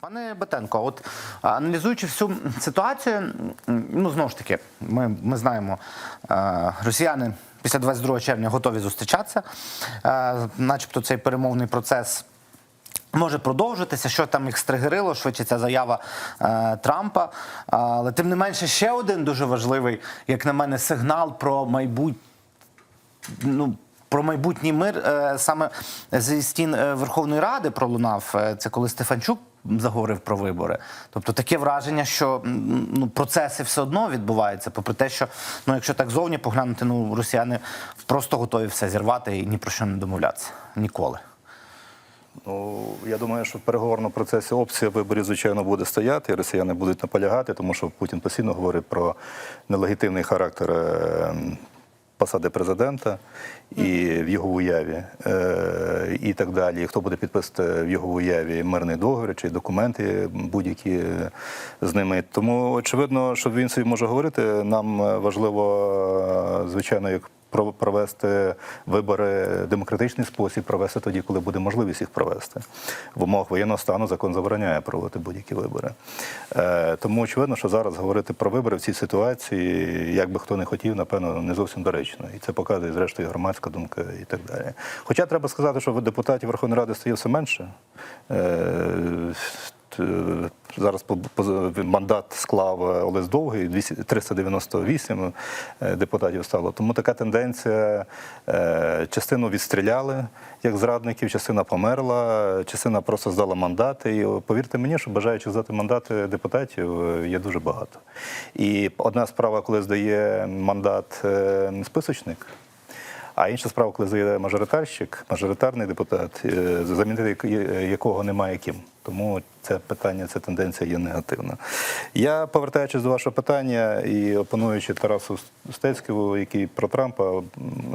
Пане Батенко, от аналізуючи всю ситуацію, ну знову ж таки, ми, ми знаємо, росіяни після 22 червня готові зустрічатися, начебто цей перемовний процес. Може продовжитися, що там їх стригерило, швидше ця заява е, Трампа. Але тим не менше, ще один дуже важливий, як на мене, сигнал про майбутнє ну, про майбутній мир е, саме зі стін е, Верховної Ради пролунав. Е, Це коли Стефанчук заговорив про вибори. Тобто таке враження, що ну, процеси все одно відбуваються, попри те, що ну, якщо так зовні поглянути, ну росіяни просто готові все зірвати і ні про що не домовлятися. Ніколи. Ну, я думаю, що в переговорному процесі опція виборів, звичайно, буде стояти, і росіяни будуть наполягати, тому що Путін постійно говорить про нелегітимний характер посади президента і в його уяві, е, і так далі. Хто буде підписувати в його уяві мирний договір чи документи будь-які з ними. Тому очевидно, що він собі може говорити. Нам важливо, е, звичайно, як провести вибори демократичний спосіб, провести тоді, коли буде можливість їх провести. В умовах воєнного стану закон забороняє проводити будь-які вибори. Е, тому очевидно, що зараз говорити про вибори в цій ситуації, як би хто не хотів, напевно, не зовсім доречно. І це показує, зрештою, громадська думка і так далі. Хоча треба сказати, що депутатів Верховної Ради стає все менше. Е, Зараз мандат склав е, Олесь Довгий, 398 е, депутатів стало. Тому така тенденція. Частину відстріляли як зрадників, частина померла, частина просто здала мандати. І повірте мені, що бажаючих здати мандати депутатів є дуже багато. І одна справа, коли здає мандат списочник. А інша справа, коли здає мажоритарщик, мажоритарний депутат, замінити якого немає ким. Тому це питання, ця тенденція є негативна. Я, повертаючись до вашого питання і опонуючи Тарасу Стецькому, який про Трампа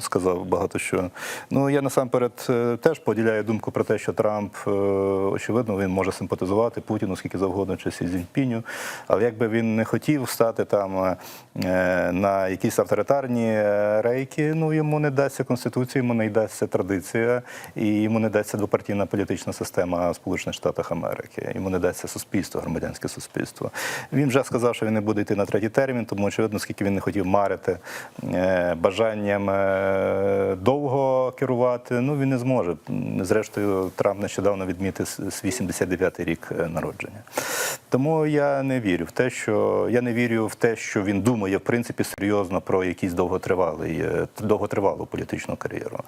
сказав багато що. Ну я насамперед е, теж поділяю думку про те, що Трамп, е, очевидно, він може симпатизувати Путіну скільки завгодно чи Сі Цзіньпіню, але якби він не хотів стати там е, на якісь авторитарні рейки, ну йому не дасться конституція, йому не дасться традиція, і йому не дасться двопартійна політична система Сполучених Штатів. Йому не дасться суспільство, громадянське суспільство. Він вже сказав, що він не буде йти на третій термін, тому очевидно, скільки він не хотів марити е, бажанням е, довго керувати, ну він не зможе. Зрештою, Трамп нещодавно відмітив свій 79-й рік е, народження. Тому я не вірю в те, що я не вірю в те, що він думає в принципі серйозно про якийсь довготривалий довготривалу політичну кар'єру.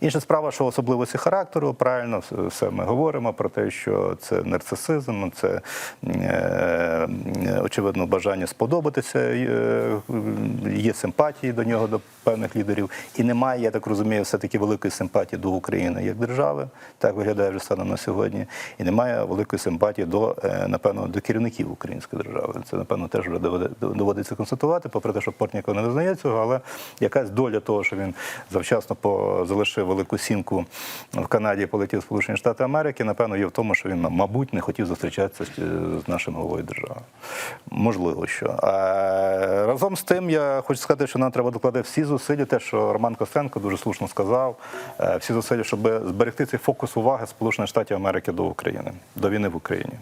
Інша справа, що особливості характеру, правильно все ми говоримо про те, що це нарцисизм, це е, очевидно бажання сподобатися, е, є симпатії до нього, до певних лідерів, і немає, я так розумію, все-таки великої симпатії до України як держави, так виглядає вже станом на сьогодні, і немає великої симпатії до, е, напевно, до керівників української держави. Це, напевно, теж вже доводиться констатувати, попри те, що Портніков не визнає цього, але якась доля того, що він завчасно залишив велику сінку в Канаді полетів в Сполучені Штати Америки, напевно, є в тому, що він, мабуть, не хотів зустрічатися з, нашим головою держави. Можливо, що. А разом з тим, я хочу сказати, що нам треба докладати всі зусилля, те, що Роман Костенко дуже слушно сказав, е, всі зусилля, щоб зберегти цей фокус уваги Сполучених Штатів Америки до України, до війни в Україні.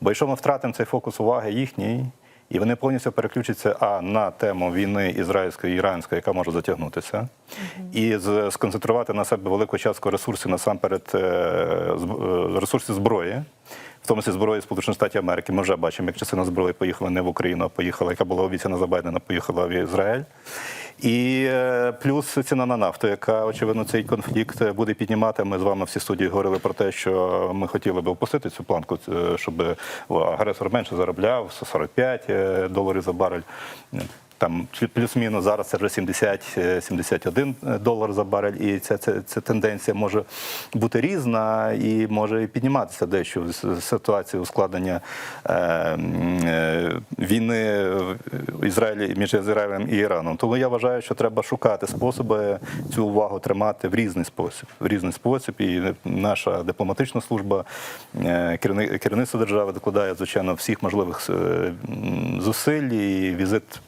Бо якщо ми втратимо цей фокус уваги їхній, і вони повністю переключаться а на тему війни ізраїльської і іранської, яка може затягнутися, і сконцентрувати на себе велику частку ресурсів насамперед е, е, ресурсів зброї. В тому числі зброї Сполучених Штатів Америки. Ми вже бачимо, як частина зброї поїхала не в Україну, а поїхала, яка була обіцяна за Байдена, поїхала в Ізраїль. І е, плюс ціна на нафту, яка очевидно цей конфлікт буде піднімати. Ми з вами всі студії говорили про те, що ми хотіли би опустити цю планку, е, щоб агресор менше заробляв 45 е, доларів за барель. Там плюс-мінус зараз це вже 70-71 долар за барель, і ця, ця, ця тенденція може бути різна і може підніматися дещо в ситуації ускладнення е, е, війни в Ізраїлі між Ізраїлем і Іраном. Тому я вважаю, що треба шукати способи цю увагу тримати в різний спосіб. В різний спосіб, і наша дипломатична служба, е, керівництво держави докладає звичайно всіх можливих е, зусиль і візит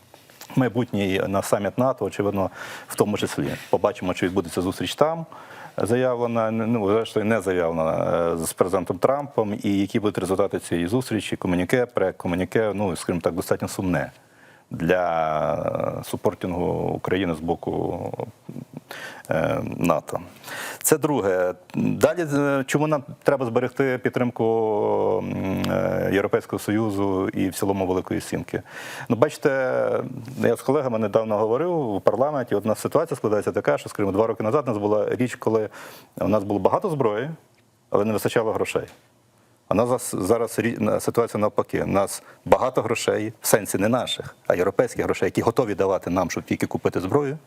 майбутній на саміт НАТО, очевидно, в тому числі. Побачимо, чи відбудеться зустріч там. заявлена, ну зрештою не заявлена е, з президентом Трампом, і які будуть результати цієї зустрічі, комуніке, проект комуніке, ну скажімо так, достатньо сумне для е, супортінгу України з боку е, НАТО. Це друге. Далі, е, чому нам треба зберегти підтримку е, Європейського Союзу і в цілому Великої Сімки? Ну, бачите, я з колегами недавно говорив у парламенті. Одна ситуація складається така, що, скажімо, два роки назад у нас була річ, коли у нас було багато зброї, але не вистачало грошей. А нас зараз ситуація навпаки. У нас багато грошей, в сенсі не наших, а європейських грошей, які готові давати нам, щоб тільки купити зброю,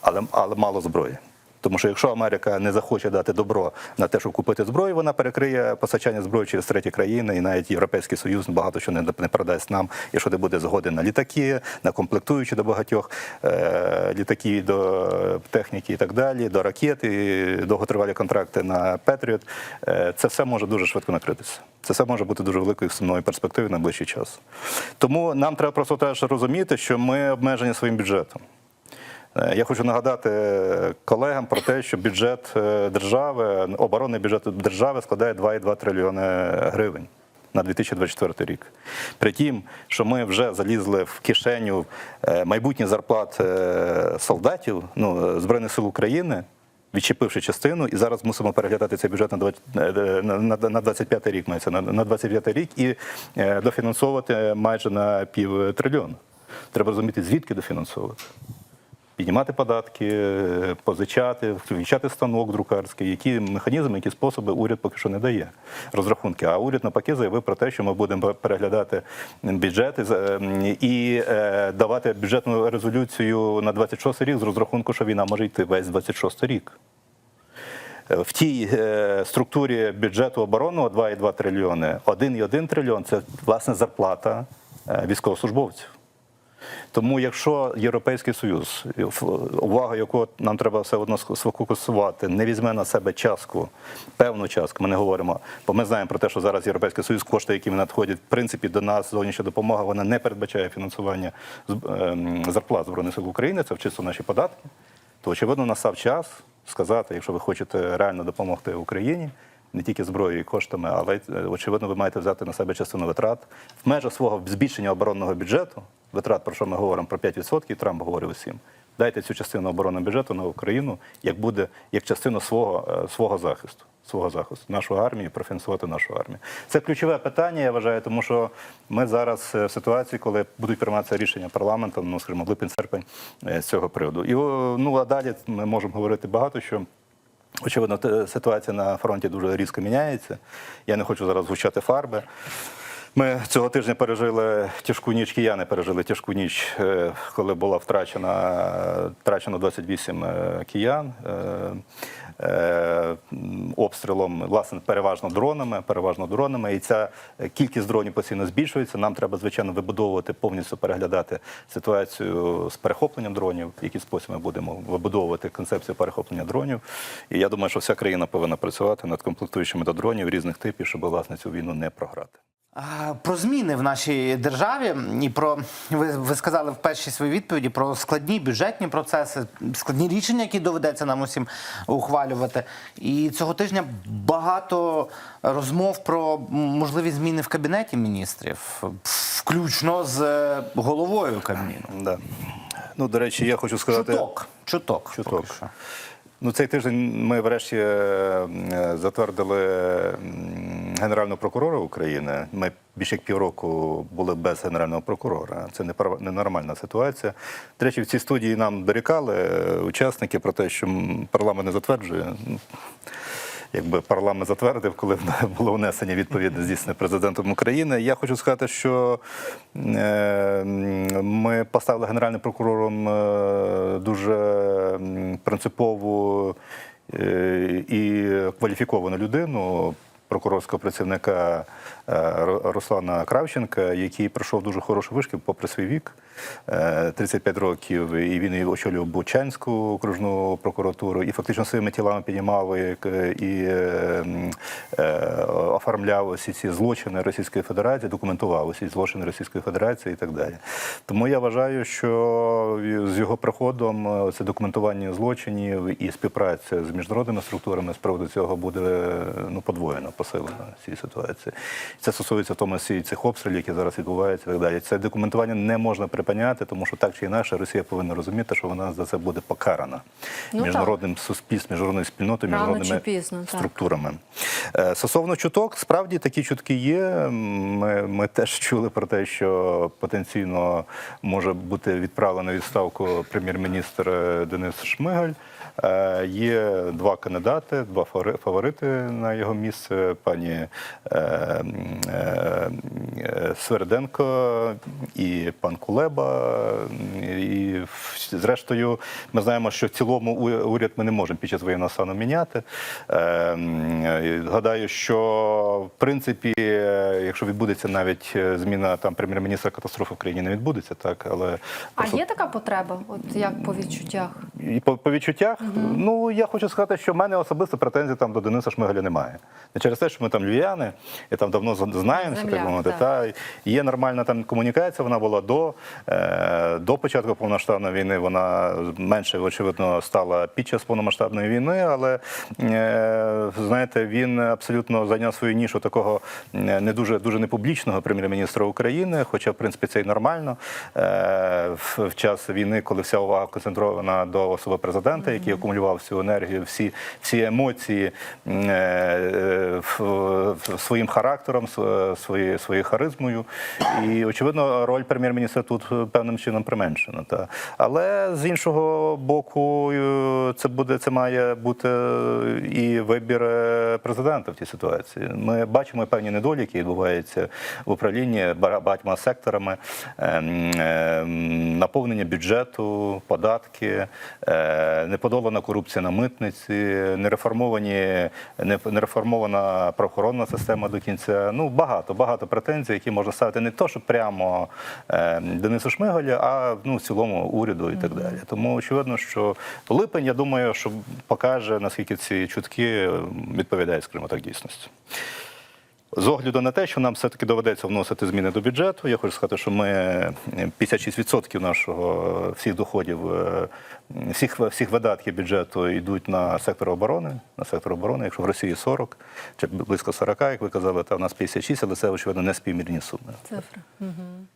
але, але мало зброї. Тому що якщо Америка не захоче дати добро на те, щоб купити зброю, вона перекриє постачання зброї через треті країни, і навіть Європейський Союз багато що не, не продасть нам, якщо не буде згоди на літаки, на комплектуючі до багатьох е, літаки до техніки і так далі, до ракет, довготривалі контракти на Петріот. Е, це все може дуже швидко накритися. Це все може бути дуже великою сумною перспективою на ближчий час. Тому нам треба просто теж розуміти, що ми обмежені своїм бюджетом. Е, Я хочу нагадати колегам про те, що бюджет е, держави, оборонний бюджет держави складає 2,2 трильйони гривень на 2024 рік. При тім, що ми вже залізли в кишеню е, майбутніх зарплат е, солдатів ну, Збройних сил України. Відчепивши частину, і зараз мусимо переглядати цей бюджет на 20 е, на, на, на 25 рік, мається на, на 25 рік і е, дофінансовувати майже на пів трильйона. Треба розуміти, звідки дофінансовувати піднімати податки, е, позичати, включати станок друкарський, які механізми, які способи уряд поки що не дає розрахунки. А уряд навпаки заявив про те, що ми будемо переглядати бюджети е, і е, давати бюджетну резолюцію на 26 рік з розрахунку, що війна може йти весь 26 рік. Е, В тій структурі бюджету оборонного 2,2 трильйони, 1,1 трильйон це власне зарплата військовослужбовців. Тому, якщо Європейський Союз, увага якого нам треба все одно сфокусувати, не візьме на себе частку, певну частку, ми не говоримо, бо ми знаємо про те, що зараз Європейський Союз, кошти, які надходять, в принципі, до нас зовнішня допомога, вона не передбачає фінансування ем, зарплат Збройних сил України, це чисто наші податки. То очевидно настав час сказати, якщо ви хочете реально допомогти Україні. Не тільки зброєю і коштами, але е, очевидно, ви маєте взяти на себе частину витрат в межах свого збільшення оборонного бюджету. Витрат, про що ми говоримо про 5%, Трамп говорив усім. Дайте цю частину оборонного бюджету на Україну, як буде як частину свого, е, свого захисту, свого захисту, нашу армію, профінансувати нашу армію. Це ключове питання, я вважаю, тому що ми зараз е, в ситуації, коли будуть прийматися рішення парламентом, ну скажімо, липень-серпень е, з цього приводу. І ну а далі ми можемо говорити багато що. Очевидно, ситуація на фронті дуже різко міняється. Я не хочу зараз звучати фарби. Ми цього тижня пережили тяжку ніч, кияни пережили тяжку ніч, е, коли була втрачена, втрачено 28 е, киян. е, Обстрілом, власне, переважно дронами, переважно дронами, і ця кількість дронів постійно збільшується. Нам треба, звичайно, вибудовувати повністю переглядати ситуацію з перехопленням дронів, який спосіб ми будемо вибудовувати концепцію перехоплення дронів. І я думаю, що вся країна повинна працювати над комплектуючими до дронів різних типів, щоб власне цю війну не програти. Про зміни в нашій державі і про ви, ви сказали в першій своїй відповіді про складні бюджетні процеси, складні рішення, які доведеться нам усім ухвалювати. І цього тижня багато розмов про можливі зміни в кабінеті міністрів, включно з е, головою Кабміну. Да. Ну, до речі, я хочу сказати. Чуток, чуток, Чуток. що. Ну, цей тиждень ми врешті е, е, затвердили генерального прокурора України. Ми більше як півроку були без генерального прокурора. Це неправ- ненормальна ситуація. До речі, в цій студії нам дорікали е, учасники про те, що парламент не затверджує. Ну, Якби парламент затвердив, коли було внесення відповідне здійснене президентом України. Я хочу сказати, що е, ми поставили генеральним прокурором е, дуже принципову і кваліфіковану людину. Прокурорського працівника е, Руслана Кравченка, який пройшов дуже хорошу вишки попри свій вік. Е, 35 років, і він очолював Бучанську окружну прокуратуру, і фактично своїми тілами піднімав і, і е, е, оформляв усі ці злочини Російської Федерації, документував усі злочини Російської Федерації і так далі. Тому я вважаю, що з його приходом е, це документування злочинів і співпраця з міжнародними структурами з приводу цього буде ну подвоєно посилена в цій ситуації. Це стосується в тому числі цих обстрілів, які зараз відбуваються і так далі. Це документування не можна припиняти, тому що так чи інакше Росія повинна розуміти, що вона за це буде покарана Ну, міжнародним суспільством, міжнародною спільнотою, міжнародними пізно, структурами. Е, Стосовно чуток, справді такі чутки є. Ми, ми теж чули про те, що потенційно може бути відправлений у відставку прем'єр-міністр е, Денис Шмигаль. Е, Є два кандидати, два фавори- фаворити на його місце: пані е, е, Сверденко і пан Кулеба. І зрештою, ми знаємо, що в цілому уряд ми не можемо під час воєнного стану міняти. Е, Гадаю, що в принципі, якщо відбудеться навіть зміна там прем'єр-міністра катастрофи в країні не відбудеться, так але А є така потреба, от як по відчуттях? і по, по відчуттях, ну я хочу сказати, що в мене особисто претензій там до Дениса Шмигаля немає. Не через те, що ми там львів'яни, і там давно знаємося, так мовити. Та є нормальна там комунікація. Вона була до, е, до початку повномасштабної війни. Вона менше, очевидно, стала під час повномасштабної війни, але е, знаєте, він абсолютно зайняв свою нішу такого е, не дуже дуже непублічного прем'єр-міністра України, хоча в принципі це і нормально. В, час війни, коли вся увага концентрована до особи президента, який акумулював всю енергію, всі, всі емоції своїм характером, св- своєю харизмою. І очевидно, роль прем'єр-міністра тут е, певним чином применшена. Та. Але з іншого боку, е, це буде це має бути і вибір е, президента в цій ситуації. Ми бачимо певні недоліки, які відбуваються в управлінні багатьма секторами, ем, ем, наповнення бюджету, податки, е, неподолана корупція на митниці, нереформовані, не- нереформована правоохоронна система до кінця. Ну багато, багато претензій, які можна ставити не то, що прямо е, Денису Шмигалю, а ну в цілому уряду і так далі. Тому очевидно, що липень, я думаю, що покаже наскільки ці чутки е, відповідають, скажімо так, дійсності. З огляду на те, що нам все-таки доведеться вносити зміни до бюджету, я хочу сказати, що ми е, 56% нашого е, всіх доходів, е, всіх, всіх видатків бюджету йдуть на сектор оборони. На сектор оборони, якщо в Росії 40, чи близько 40, як ви казали, та в нас 56, але це очевидно не співмірні суми. Цифри. Угу.